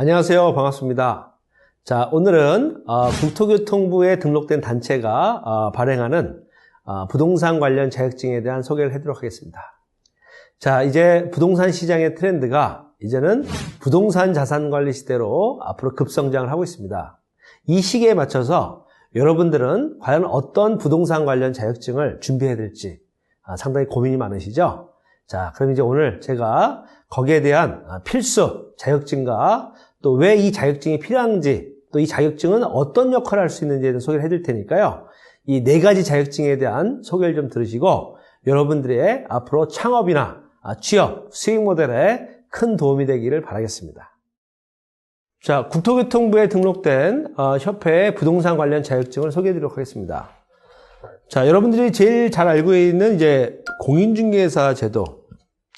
안녕하세요. 반갑습니다. 자, 오늘은 어, 국토교통부에 등록된 단체가 어, 발행하는 어, 부동산 관련 자격증에 대한 소개를 해드리도록 하겠습니다. 자, 이제 부동산 시장의 트렌드가 이제는 부동산 자산 관리 시대로 앞으로 급성장을 하고 있습니다. 이 시기에 맞춰서 여러분들은 과연 어떤 부동산 관련 자격증을 준비해야 될지 아, 상당히 고민이 많으시죠? 자, 그럼 이제 오늘 제가 거기에 대한 아, 필수 자격증과 또 왜 이 자격증이 필요한지 또 이 자격증은 어떤 역할을 할 수 있는지에 대한 소개를 해드릴 테니까요. 이 네 가지 자격증에 대한 소개를 좀 들으시고 여러분들의 앞으로 창업이나 아, 취업, 수익 모델에 큰 도움이 되기를 바라겠습니다. 자, 국토교통부에 등록된 어, 협회의 부동산 관련 자격증을 소개해 드리도록 하겠습니다. 자, 여러분들이 제일 잘 알고 있는 이제 공인중개사 제도,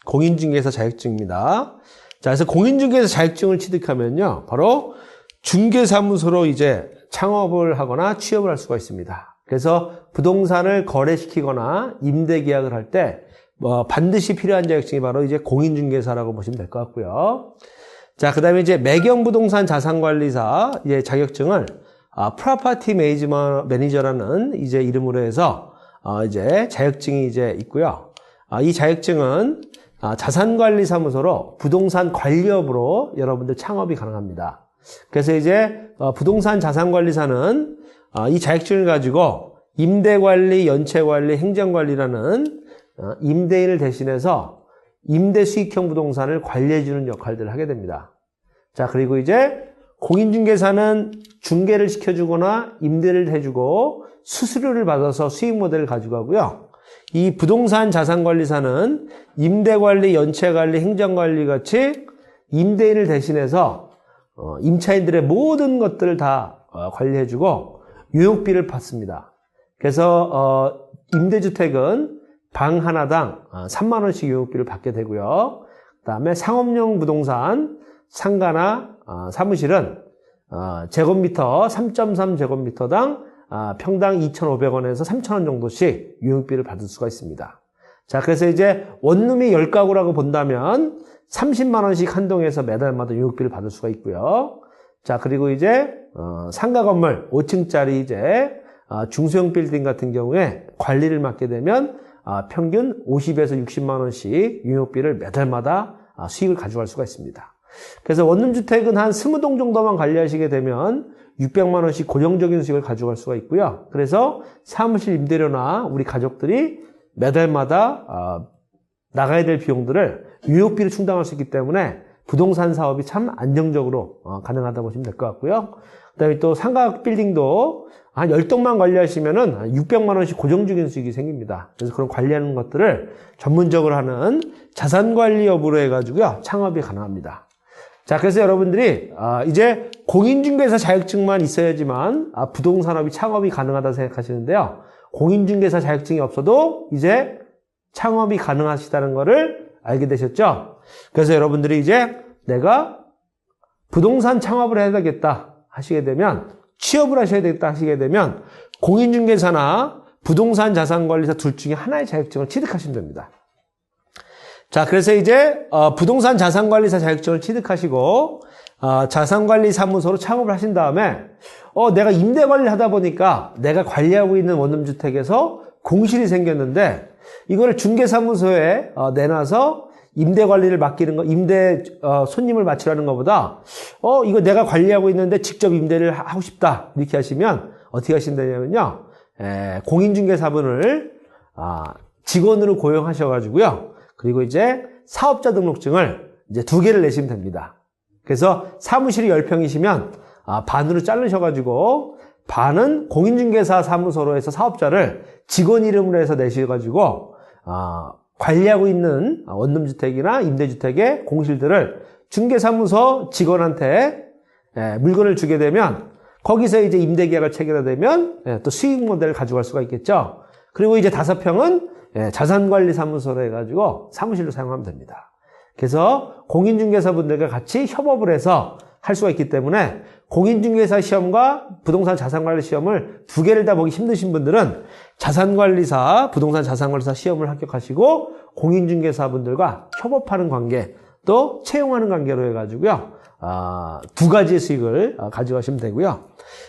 공인중개사 자격증입니다. 자, 그래서 공인중개사 자격증을 취득하면요, 바로 중개사무소로 이제 창업을 하거나 취업을 할 수가 있습니다. 그래서 부동산을 거래시키거나 임대 계약을 할 때 뭐 반드시 필요한 자격증이 바로 이제 공인중개사라고 보시면 될 것 같고요. 자, 그 다음에 이제 매경부동산 자산관리사 이제 자격증을 아, 프로퍼티 매니저라는 이제 이름으로 해서 어, 이제 자격증이 이제 있고요. 아, 이 자격증은 아, 자산관리사무소로 부동산 관리업으로 여러분들 창업이 가능합니다. 그래서 이제 어, 부동산 자산관리사는 어, 이 자격증을 가지고 임대관리, 연체관리, 행정관리라는 어, 임대인을 대신해서 임대 수익형 부동산을 관리해주는 역할들을 하게 됩니다. 자, 그리고 이제 공인중개사는 중개를 시켜주거나 임대를 해주고 수수료를 받아서 수익 모델을 가지고 하고요. 이 부동산 자산관리사는 임대관리, 연체관리, 행정관리 같이 임대인을 대신해서 어, 임차인들의 모든 것들을 다 어, 관리해주고 유용비를 받습니다. 그래서 어, 임대주택은 방 하나당 3만 원씩 유용비를 받게 되고요. 그다음에 상업용 부동산 상가나 사무실은 제곱미터 3.3 제곱미터당 평당 2,500원에서 3,000원 정도씩 유용비를 받을 수가 있습니다. 자, 그래서 이제 원룸이 10가구라고 본다면 30만 원씩 한 동에서 매달마다 유용비를 받을 수가 있고요. 자, 그리고 이제 상가 건물 5층짜리 이제 중소형 빌딩 같은 경우에 관리를 맡게 되면 평균 50에서 60만 원씩 유용비를 매달마다 수익을 가져갈 수가 있습니다. 그래서 원룸주택은 한 20동 정도만 관리하시게 되면 600만 원씩 고정적인 수익을 가져갈 수가 있고요. 그래서 사무실 임대료나 우리 가족들이 매달마다 나가야 될 비용들을 유효비를 충당할 수 있기 때문에 부동산 사업이 참 안정적으로 어, 가능하다고 보시면 될 것 같고요. 그 다음에 또 상가 빌딩도 한 10동만 관리하시면은 600만 원씩 고정적인 수익이 생깁니다. 그래서 그런 관리하는 것들을 전문적으로 하는 자산 관리 업으로 해 가지고요. 창업이 가능합니다. 자, 그래서 여러분들이 아, 이제 공인중개사 자격증만 있어야지만 아, 부동산업이 창업이 가능하다 생각하시는데요. 공인중개사 자격증이 없어도 이제 창업이 가능하시다는 것을 알게 되셨죠? 그래서 여러분들이 이제 내가 부동산 창업을 해야 되겠다 하시게 되면 취업을 하셔야 되겠다 하시게 되면 공인중개사나 부동산 자산관리사 둘 중에 하나의 자격증을 취득하시면 됩니다. 자, 그래서 이제 어, 부동산 자산관리사 자격증을 취득하시고 어, 자산관리사무소로 창업을 하신 다음에 어, 내가 임대 관리를 하다 보니까 내가 관리하고 있는 원룸주택에서 공실이 생겼는데 이거를 중개사무소에 어, 내놔서 임대 관리를 맡기는 거, 임대 어, 손님을 맡으라는 것보다 어 이거 내가 관리하고 있는데 직접 임대를 하고 싶다. 이렇게 하시면 어떻게 하신다냐면요. 에, 공인중개사분을 아, 직원으로 고용하셔가지고요. 그리고 이제 사업자 등록증을 이제 두 개를 내시면 됩니다. 그래서 사무실이 10평이시면 아, 반으로 자르셔가지고 반은 공인중개사 사무소로 해서 사업자를 직원 이름으로 해서 내셔가지고 아, 관리하고 있는 원룸주택이나 임대주택의 공실들을 중개사무소 직원한테 예, 물건을 주게 되면 거기서 이제 임대계약을 체결하게 되면 예, 또 수익 모델을 가져갈 수가 있겠죠. 그리고 이제 다섯 평은 예, 자산관리사무소로 해가지고 사무실로 사용하면 됩니다. 그래서 공인중개사 분들과 같이 협업을 해서 할 수가 있기 때문에 공인중개사 시험과 부동산 자산관리 시험을 두 개를 다 보기 힘드신 분들은 자산관리사, 부동산 자산관리사 시험을 합격하시고 공인중개사분들과 협업하는 관계 또 채용하는 관계로 해가지고요 아, 두 가지의 수익을 아, 가져가시면 되고요.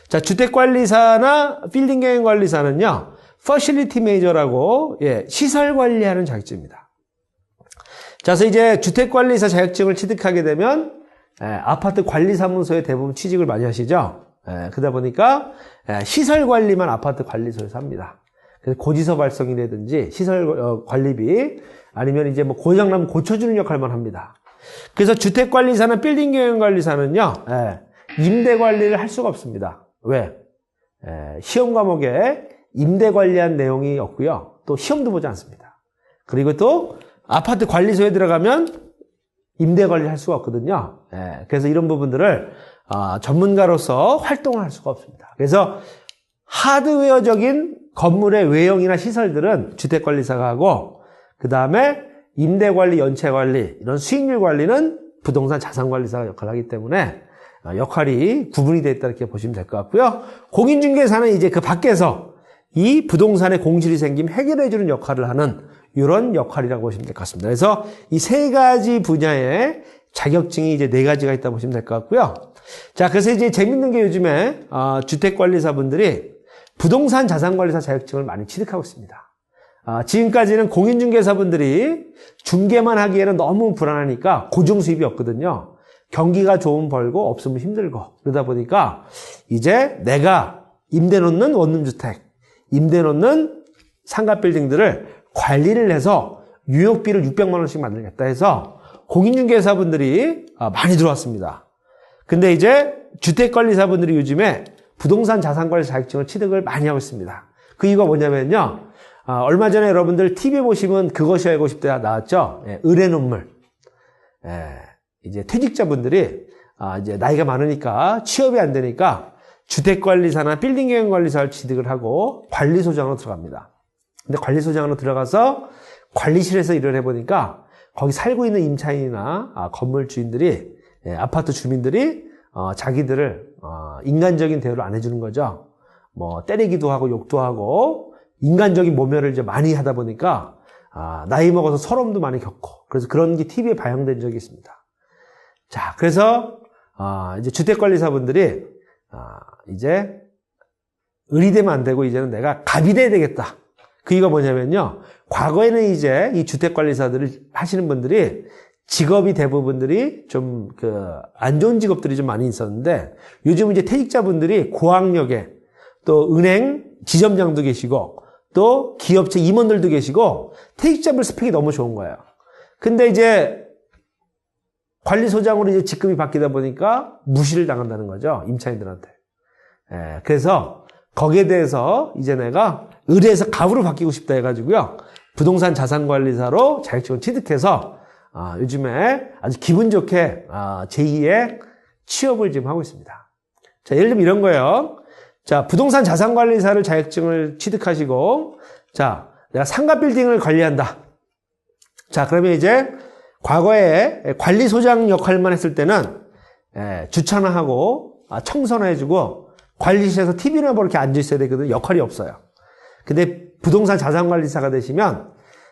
자, 주택관리사나 빌딩경영관리사는요, 퍼실리티 메이저라고 예, 시설 관리하는 자격증입니다. 자, 그래서 이제 주택관리사 자격증을 취득하게 되면 예, 아파트 관리사무소에 대부분 취직을 많이 하시죠. 예, 그러다 보니까 예, 시설 관리만 아파트 관리소에서 합니다. 그래서 고지서 발송이라든지 시설 어, 관리비 아니면 이제 뭐 고장 나면 고쳐주는 역할만 합니다. 그래서 주택관리사나 빌딩 경영관리사는요, 예, 임대 관리를 할 수가 없습니다. 왜? 예, 시험 과목에 임대 관리한 내용이 없고요. 또 시험도 보지 않습니다. 그리고 또 아파트 관리소에 들어가면 임대 관리를 할 수가 없거든요. 예, 그래서 이런 부분들을 아, 전문가로서 활동을 할 수가 없습니다. 그래서 하드웨어적인 건물의 외형이나 시설들은 주택관리사가 하고 그 다음에 임대관리, 연체관리 이런 수익률 관리는 부동산 자산관리사가 역할을 하기 때문에 아, 역할이 구분이 되어 있다 이렇게 보시면 될 것 같고요. 공인중개사는 이제 그 밖에서 이 부동산의 공실이 생기면 해결해주는 역할을 하는 이런 역할이라고 보시면 될 것 같습니다. 그래서 이 세 가지 분야의 자격증이 이제 네 가지가 있다 보시면 될 것 같고요. 자, 그래서 이제 재밌는 게 요즘에 어, 주택관리사분들이 부동산 자산관리사 자격증을 많이 취득하고 있습니다. 아, 지금까지는 공인중개사분들이 중개만 하기에는 너무 불안하니까 고정 수입이 없거든요. 경기가 좋으면 벌고 없으면 힘들고 그러다 보니까 이제 내가 임대 놓는 원룸주택, 임대 놓는 상가 빌딩들을 관리를 해서 유효비를 600만 원씩 만들겠다 해서 공인중개사분들이 아, 많이 들어왔습니다. 근데 이제 주택관리사분들이 요즘에 부동산 자산관리 자격증을 취득을 많이 하고 있습니다. 그 이유가 뭐냐면요. 아, 얼마 전에 여러분들 TV 보시면 그것이 알고 싶다 나왔죠? 예, 의뢰 눈물. 예, 이제 퇴직자분들이 아, 이제 나이가 많으니까 취업이 안 되니까 주택관리사나 빌딩경영관리사를 취득을 하고 관리소장으로 들어갑니다. 근데 관리소장으로 들어가서 관리실에서 일을 해보니까 거기 살고 있는 임차인이나 아, 건물 주인들이 예, 아파트 주민들이 어, 자기들을 어, 인간적인 대우를 안 해주는 거죠. 뭐 때리기도 하고 욕도 하고 인간적인 모멸을 이제 많이 하다 보니까 아, 나이 먹어서 서름도 많이 겪고 그래서 그런 게 TV에 반영된 적이 있습니다. 자, 그래서 아, 이제 주택관리사분들이 아, 이제 의리되면 안 되고 이제는 내가 갑이 돼야 되겠다. 그 이유가 뭐냐면요. 과거에는 이제 이 주택관리사들을 하시는 분들이 직업이 대부분들이 좀 그 안 좋은 직업들이 좀 많이 있었는데 요즘 이제 퇴직자분들이 고학력에 또 은행 지점장도 계시고 또 기업체 임원들도 계시고 퇴직자분 스펙이 너무 좋은 거예요. 근데 이제 관리소장으로 이제 직급이 바뀌다 보니까 무시를 당한다는 거죠. 임차인들한테. 예, 그래서 거기에 대해서 이제 내가 의뢰에서 갑으로 바뀌고 싶다 해가지고요. 부동산 자산관리사로 자격증을 취득해서 아, 요즘에 아주 기분 좋게 아, 제2의 취업을 지금 하고 있습니다. 자, 예를 들면 이런 거예요. 자, 부동산 자산관리사를 자격증을 취득하시고, 자, 내가 상가 빌딩을 관리한다. 자, 그러면 이제 과거에 관리소장 역할만 했을 때는 예, 주차나 하고 아, 청소나 해주고 관리실에서 TV나 뭐 이렇게 앉아있어야 되거든요. 역할이 없어요. 근데 부동산 자산관리사가 되시면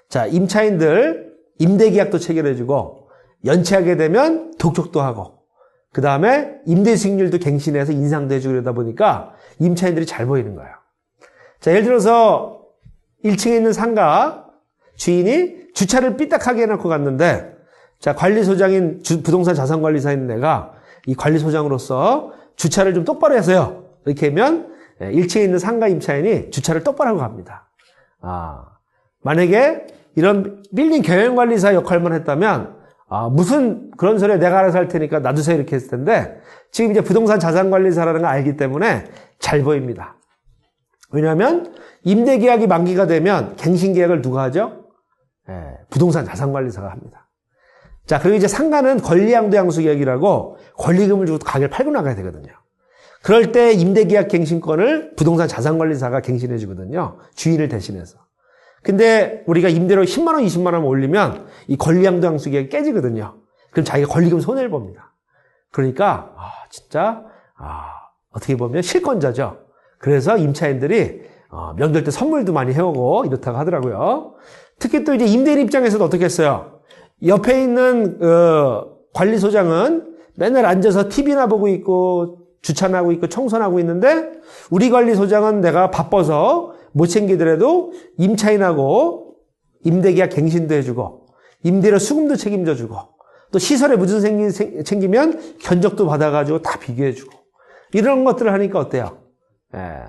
자, 임차인들 임대계약도 체결해주고 연체하게 되면 독촉도 하고 그 다음에 임대 수익률도 갱신해서 인상도 해주고 그러다 보니까 임차인들이 잘 보이는 거예요. 자, 예를 들어서 1층에 있는 상가 주인이 주차를 삐딱하게 해놓고 갔는데 자, 관리소장인 주, 부동산 자산관리사인 내가 이 관리소장으로서 주차를 좀 똑바로 해서요. 이렇게 하면 1층에 있는 상가 임차인이 주차를 똑바로 하고 갑니다. 아, 만약에 이런 빌딩 경영관리사 역할만 했다면 아, 무슨 그런 소리에 내가 알아서 할 테니까 놔두세요 이렇게 했을 텐데 지금 이제 부동산 자산관리사라는 걸 알기 때문에 잘 보입니다. 왜냐하면 임대계약이 만기가 되면 갱신계약을 누가 하죠? 예, 부동산 자산관리사가 합니다. 자, 그리고 이제 상가는 권리양도양수계약이라고 권리금을 주고 가게를 팔고 나가야 되거든요. 그럴 때 임대계약 갱신권을 부동산 자산관리사가 갱신해 주거든요. 주인을 대신해서. 근데 우리가 임대료 10만 원, 20만 원 올리면 이 권리양도 양수 계약이 깨지거든요. 그럼 자기가 권리금 손해를 봅니다. 그러니까 아, 진짜 아, 어떻게 보면 실권자죠. 그래서 임차인들이 어, 명절 때 선물도 많이 해오고 이렇다고 하더라고요. 특히 또 이제 임대인 입장에서도 어떻게 했어요? 옆에 있는 어, 관리소장은 맨날 앉아서 TV나 보고 있고 주차하고 있고 청소하고 있는데 우리 관리 소장은 내가 바빠서 못 챙기더라도 임차인하고 임대계약 갱신도 해주고 임대료 수금도 책임져주고 또 시설에 무슨 생기, 생, 챙기면 견적도 받아가지고 다 비교해주고 이런 것들을 하니까 어때요? 예.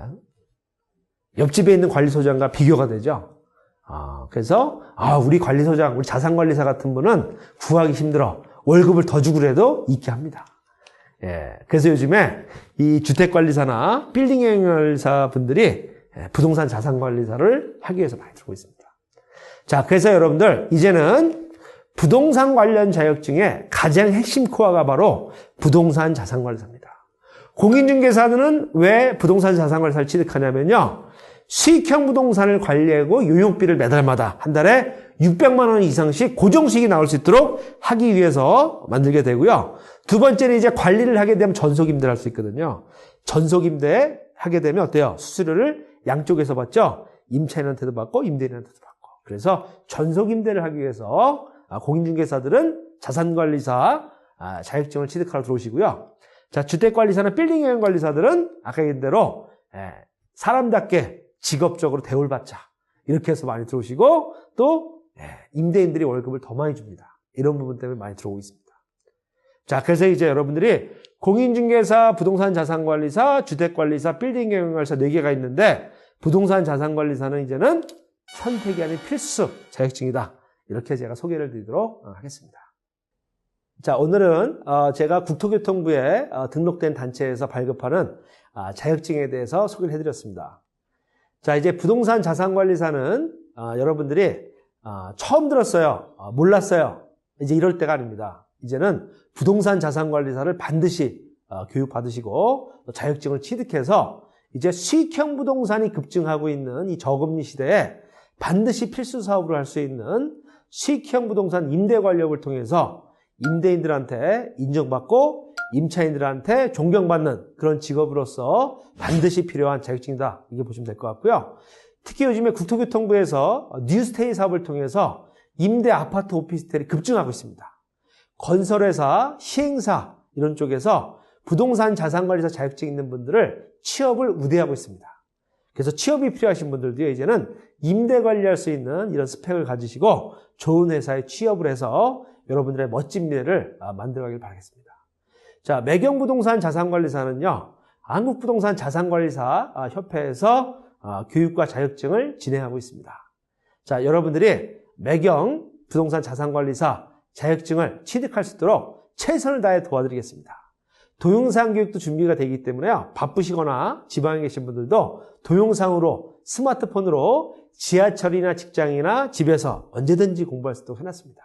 옆집에 있는 관리소장과 비교가 되죠. 아, 그래서 아 우리 관리소장, 우리 자산관리사 같은 분은 구하기 힘들어 월급을 더 주고라도 있게 합니다. 예, 그래서 요즘에 이 주택관리사나 빌딩 영역사 분들이 예, 부동산 자산관리사를 하기 위해서 많이 들고 있습니다. 자, 그래서 여러분들 이제는 부동산 관련 자격증의 가장 핵심 코어가 바로 부동산 자산관리사입니다. 공인중개사들은 왜 부동산 자산관리사를 취득하냐면요. 수익형 부동산을 관리하고 용역비를 매달마다 한 달에 600만 원 이상씩 고정 수익이 나올 수 있도록 하기 위해서 만들게 되고요. 두 번째는 이제 관리를 하게 되면 전속 임대를 할 수 있거든요. 전속 임대 하게 되면 어때요? 수수료를 양쪽에서 받죠? 임차인한테도 받고 임대인한테도 받고. 그래서 전속 임대를 하기 위해서 아, 공인중개사들은 자산관리사 아, 자격증을 취득하러 들어오시고요. 자, 주택관리사나 빌딩여행관리사들은 아까 얘기한 대로 예, 사람답게 직업적으로 대우를 받자. 이렇게 해서 많이 들어오시고 또 예, 임대인들이 월급을 더 많이 줍니다. 이런 부분 때문에 많이 들어오고 있습니다. 자, 그래서 이제 여러분들이 공인중개사, 부동산 자산관리사, 주택관리사, 빌딩 경영관리사 4개가 있는데 부동산 자산관리사는 이제는 선택이 아닌 필수 자격증이다. 이렇게 제가 소개를 드리도록 하겠습니다. 자, 오늘은 어, 제가 국토교통부에 어, 등록된 단체에서 발급하는 아, 자격증에 대해서 소개를 해드렸습니다. 자, 이제 부동산 자산관리사는 어, 여러분들이 처음 들었어요. 몰랐어요. 이제 이럴 때가 아닙니다. 이제는 부동산 자산관리사를 반드시 교육받으시고 자격증을 취득해서 이제 수익형 부동산이 급증하고 있는 이 저금리 시대에 반드시 필수 사업으로 할 수 있는 수익형 부동산 임대 관리업을 통해서 임대인들한테 인정받고 임차인들한테 존경받는 그런 직업으로서 반드시 필요한 자격증이다. 이게 보시면 될 것 같고요. 특히 요즘에 국토교통부에서 뉴스테이 사업을 통해서 임대 아파트 오피스텔이 급증하고 있습니다. 건설회사, 시행사 이런 쪽에서 부동산 자산관리사 자격증 있는 분들을 취업을 우대하고 있습니다. 그래서 취업이 필요하신 분들도 이제는 임대 관리할 수 있는 이런 스펙을 가지시고 좋은 회사에 취업을 해서 여러분들의 멋진 미래를 아, 만들어가길 바라겠습니다. 자, 매경부동산 자산관리사는요, 한국부동산 자산관리사 아, 협회에서 아, 교육과 자격증을 진행하고 있습니다. 자, 여러분들이 매경 부동산 자산관리사 자격증을 취득할 수 있도록 최선을 다해 도와드리겠습니다. 동영상 교육도 준비가 되기 때문에요. 바쁘시거나 지방에 계신 분들도 동영상으로 스마트폰으로 지하철이나 직장이나 집에서 언제든지 공부할 수 있도록 해놨습니다.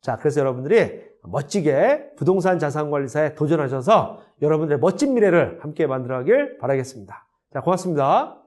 자, 그래서 여러분들이 멋지게 부동산 자산관리사에 도전하셔서 여러분들의 멋진 미래를 함께 만들어 가길 바라겠습니다. 자, 고맙습니다.